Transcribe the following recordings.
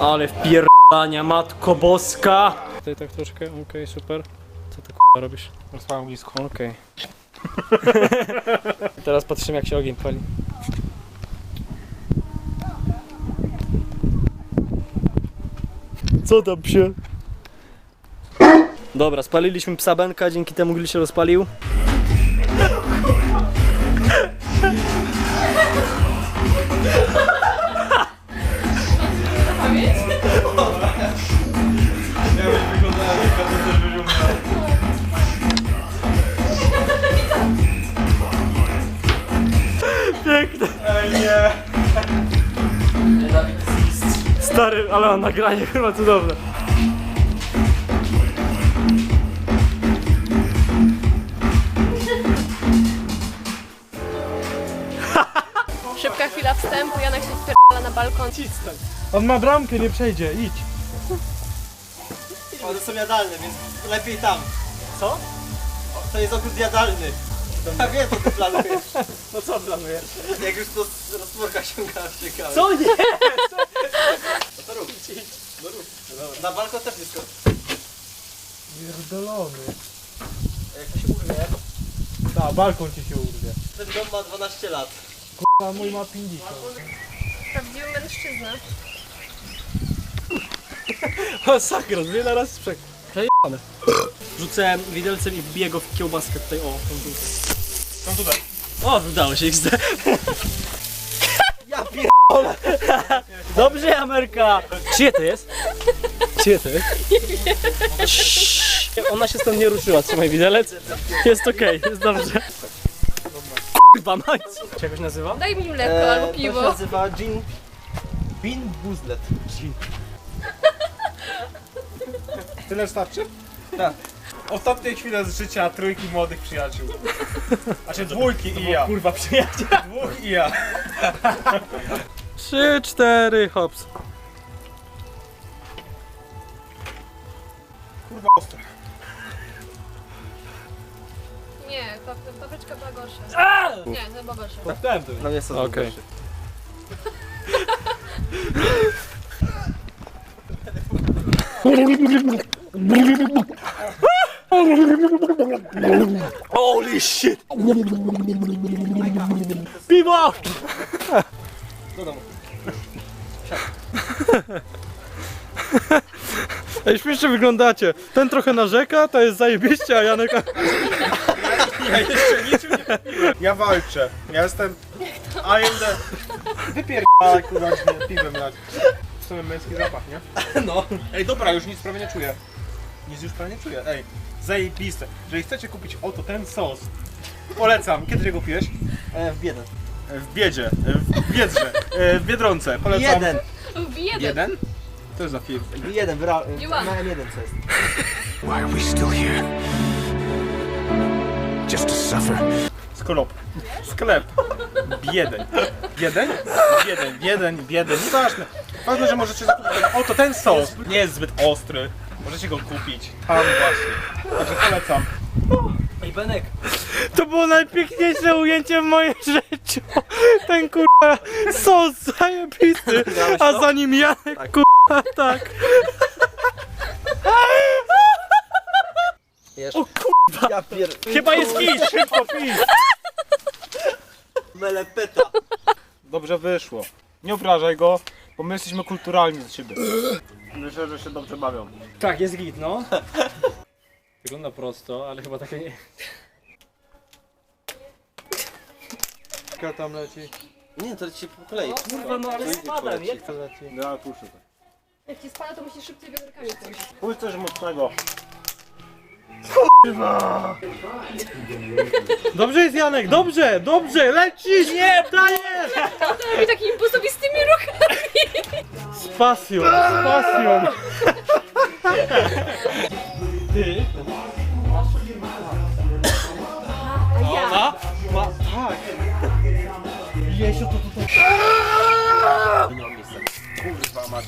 Ale wpierdania, matko boska! Tutaj tak troszkę, okej, super. Co ty k***a robisz? Rozpałem blisko. Okej. Teraz patrzymy jak się ogień pali. Co tam się? Dobra, spaliliśmy psa Benka, dzięki temu grill się rozpalił. Piękne. Stary, ale on nagranie chyba cudowne. Szybka chwila wstępu, Janek się wpierdala na balkon. On ma bramkę, nie przejdzie, idź. One są jadalne, więc lepiej tam. Co? To jest ogród jadalny. Ja wiem, co ty planujesz. No co planujesz? Jak już to z roztworka sięga ciekawe. Co nie? No to rób. No rób. Dobra. Na balkon też blisko. Pierdolony. Jak to się urwie, Ta, balkon ci się urwie. ten dom ma 12 lat. A mój ma 50. Prawdziwy mężczyzna. Masakra, dwie na raz sprzek. Przejebane. Rzucę widelcem i wbiję go w kiełbaskę tutaj, o. tą tu. Są tutaj. O, udało się XD. Ja pier... Dobrze, Amerka! Czyje to jest? Czyje to jest? Ciii. Ona się stąd nie ruszyła, trzymaj widelec. Jest okej, jest dobrze. Kurwa mać! Się nazywa? Daj mi mleko albo To się piwo. nazywa gin... Bean Buzlet. Tyle starczy? Tak. Ostatnie chwile z życia trójki młodych przyjaciół. Znaczy dwójki i ja. Kurwa przyjaciel. Dwóch i ja. Trzy, cztery, hops. Kurwa ostre. Nie, pap- papryczka była gorsza. Nie, to była gorsza. Traktałem to. No nie są Okej. gorsze. Holy shit! Piwo! Ej, śmiesznie wyglądacie. Ten trochę narzeka, to jest zajebiście, a Janek... Ja jeszcze niczym nie piłem. Ja walczę. Ja jestem... I am the... Wypierdalaj kurwa, piwem lać. W sumie męski zapach, nie? No. Ej, dobra, już nic prawie nie czuję. Nic już prawie nie czuję. Ej, zajebiste. Jeżeli chcecie kupić oto ten sos, polecam. Kiedy go kupiłeś? E, w biedę. E, W biedzie, e, w biedrze, e, w Biedronce. Polecam. Jeden. Jeden. Jeden? To jest za film. Jeden, wyra... Nie ma. Miałem jeden, co jest. Why are we still here? Just to suffer. Sklep. Sklep. Biedeń. Biedeń? Biedeń, biedeń, biedeń. Nieważne. Ważne, że możecie zakupić ten, oto ten sos. Nie jest zbyt ostry. Możecie go kupić. Tam właśnie. Także polecam. Ej, Benek. To było najpiękniejsze ujęcie w moim życiu. Ten kurwa sos zajebisty, a za nim Janek kurwa tak. O kurwa. Ja pier... Chyba jest kij, szybko pij. Melepeta. Dobrze wyszło. Nie obrażaj go, bo my jesteśmy kulturalni z siebie. Myślę, że się dobrze bawią. Tak, jest git, no. Wygląda prosto, ale chyba takie nie... Jaka tam leci? Nie, to leci po kolei. Kurwa, no ale spadam, jak to? Ja puszczę to. Jak ci spada, to musisz szybciej wiaderkami pójść. Pójdź coś mocnego. Dobrze jest Janek, dobrze, dobrze, lecisz! Nie, dajesz! To robi takimi posobistymi ruchami. Z pasją, z pasją. Ty? A ja. Ma? Ma, tak. Jesiu, to tutaj... Kurwa mać.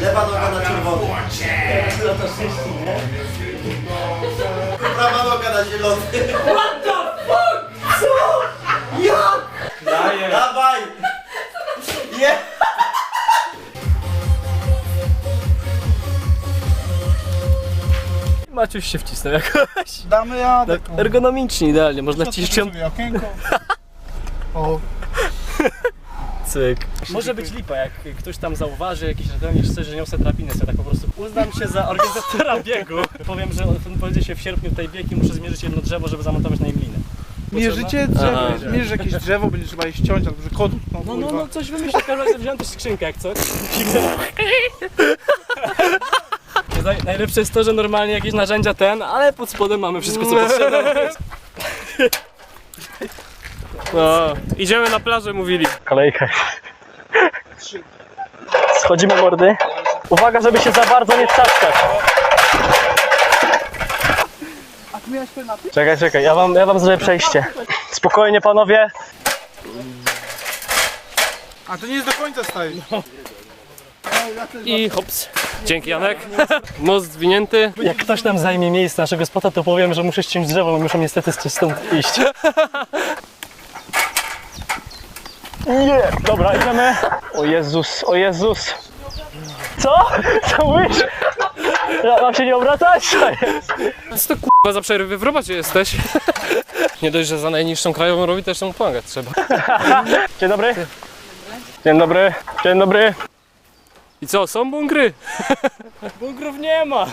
Lewa noga na czerwony. Lata 6, nie? Na zielony. What the fuck? Co? Jak? Daję. Dawaj! Je! Maciuś się wcisnął jakoś. Damy jadę. Ergonomicznie idealnie, można wcisnąć ją okienko. O. cyk. Może być lipa, jak ktoś tam zauważy, jakiś ratownik że niosę drabinę, sobie tak po prostu uznam się za organizatora biegu. Powiem, że będzie się w sierpniu tutaj bieg i muszę zmierzyć jedno drzewo, żeby zamontować na nim linę. Mierzycie Aha. drzewo, mierzysz jakieś drzewo, będzie trzeba je ściąć, albo że kodu. No, No, no, no, coś wymyślę, w każdym razie wziąłem też skrzynkę jak coś. Naj- Najlepsze jest to, że normalnie jakieś narzędzia ten, ale pod spodem mamy wszystko co potrzeba. No, idziemy na plażę, mówili. Kolejka. Schodzimy mordy. Uwaga, żeby się za bardzo nie trzaskać. Czekaj, czekaj, ja wam, ja wam zrobię przejście. Spokojnie panowie. A to nie jest do końca staje. I hops. Dzięki Janek. Most zwinięty. Jak ktoś nam zajmie miejsce naszego spota, to powiem, że muszę ściąć drzewo, bo muszę niestety stąd iść. Nie, dobra, idziemy. O Jezus, o Jezus. Co? Co mówisz? Ja mam się nie obracać? Co jest? Co to kurwa za przerwy w robocie jesteś? Nie dość, że za najniższą krajową robi, też mu pomagać trzeba. Dzień dobry. Dzień dobry. Dzień dobry. I co, są bunkry? Bunkrów nie ma,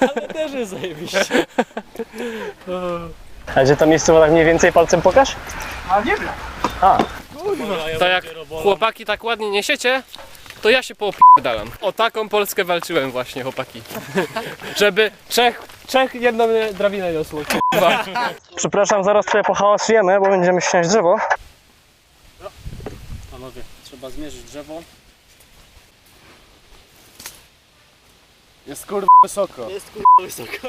ale też jest zajebiście. A gdzie to miejscowo tak mniej więcej palcem pokaż? A nie wiem. To jak chłopaki tak ładnie niesiecie, to ja się poopierdalam. O taką Polskę walczyłem właśnie, chłopaki. Żeby Czech, Czech jedną drabinę niosło. kurwa. Przepraszam, zaraz trochę pohałasujemy, bo będziemy ściąć drzewo. Panowie, trzeba zmierzyć drzewo. Jest kurwa wysoko. Jest kurwa wysoko.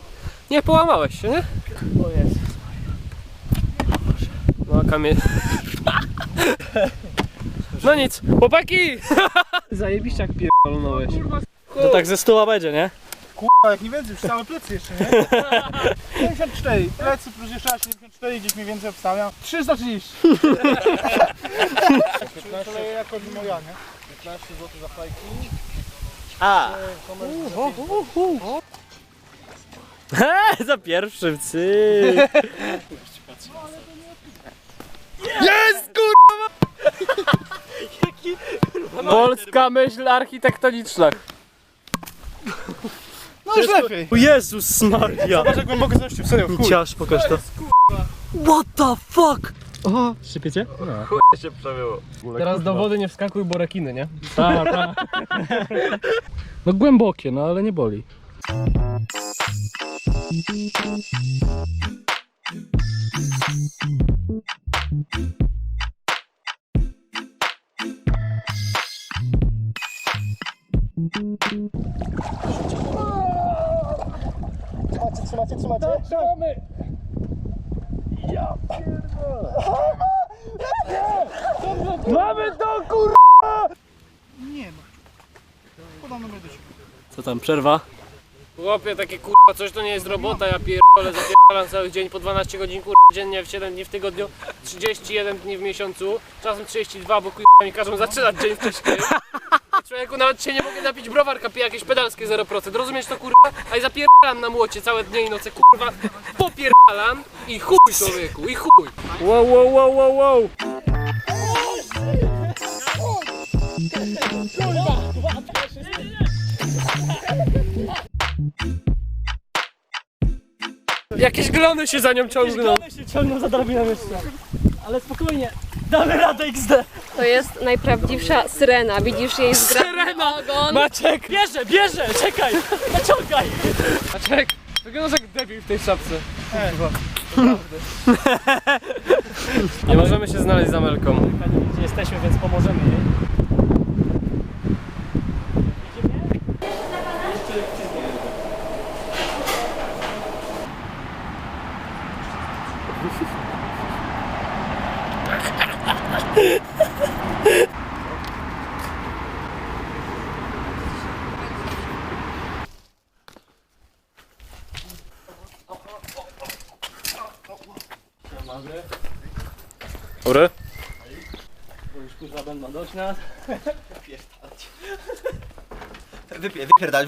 nie połamałeś się, nie? O jest. No, kamień. No nic, chłopaki! Zajebiście jak pierdolnąłeś. To tak ze stoła będzie, nie? A jak nie więcej, już same plecy jeszcze, nie? 74, plecy plus jeszcze raz 74, gdzieś mniej więcej obstawiam. 330. Koleje jako moja, nie? 15 zł za fajki. He, za pierwszym, cy. Polska myśl architektoniczna. No już lepiej. O Jezus Maria. Zobacz jak głęboko znościł, serio, w chuj. Ciasz, pokaż to. What the fuck? Oho, szczypiecie? Teraz do wody nie wskakuj, bo rekiny, nie? Tak, tak. No głębokie, no ale nie boli. Trzymacie, trzymacie, trzymacie? Trzymamy! Mamy to kur... Nie no. Podam numer do siebie. Co tam, przerwa? Chłopie, takie kurwa, coś to nie jest robota, ja pierdolę, zapierdalam cały dzień po 12 godzin kurwa dziennie w 7 dni w tygodniu, 31 dni w miesiącu, czasem 32, bo kurwa mi każą zaczynać dzień wcześniej. Człowieku, nawet się nie mogę napić browarka, piję jakieś pedalskie 0%, rozumiesz to kurwa? A i zapierdalam na młocie całe dnie i noce, kurwa, popierdalam i chuj człowieku, i chuj. Wow, wow, wow, wow, wow. Jakieś glony się za nią ciągną. się ciągną za drabiną jeszcze. Ale spokojnie. Damy radę XD! To jest najprawdziwsza syrena. Widzisz jej Syrena! ogon. Maciek! Bierze, bierze! Czekaj! Naciągaj! Maciek! Wyglądasz jak debil w tej czapce. Nie możemy się znaleźć z Amelką. Gdzie jesteśmy, więc pomożemy jej. Dobry? Kurwa będą dojść nas. Wypie, wypierdalać, wypierdalać.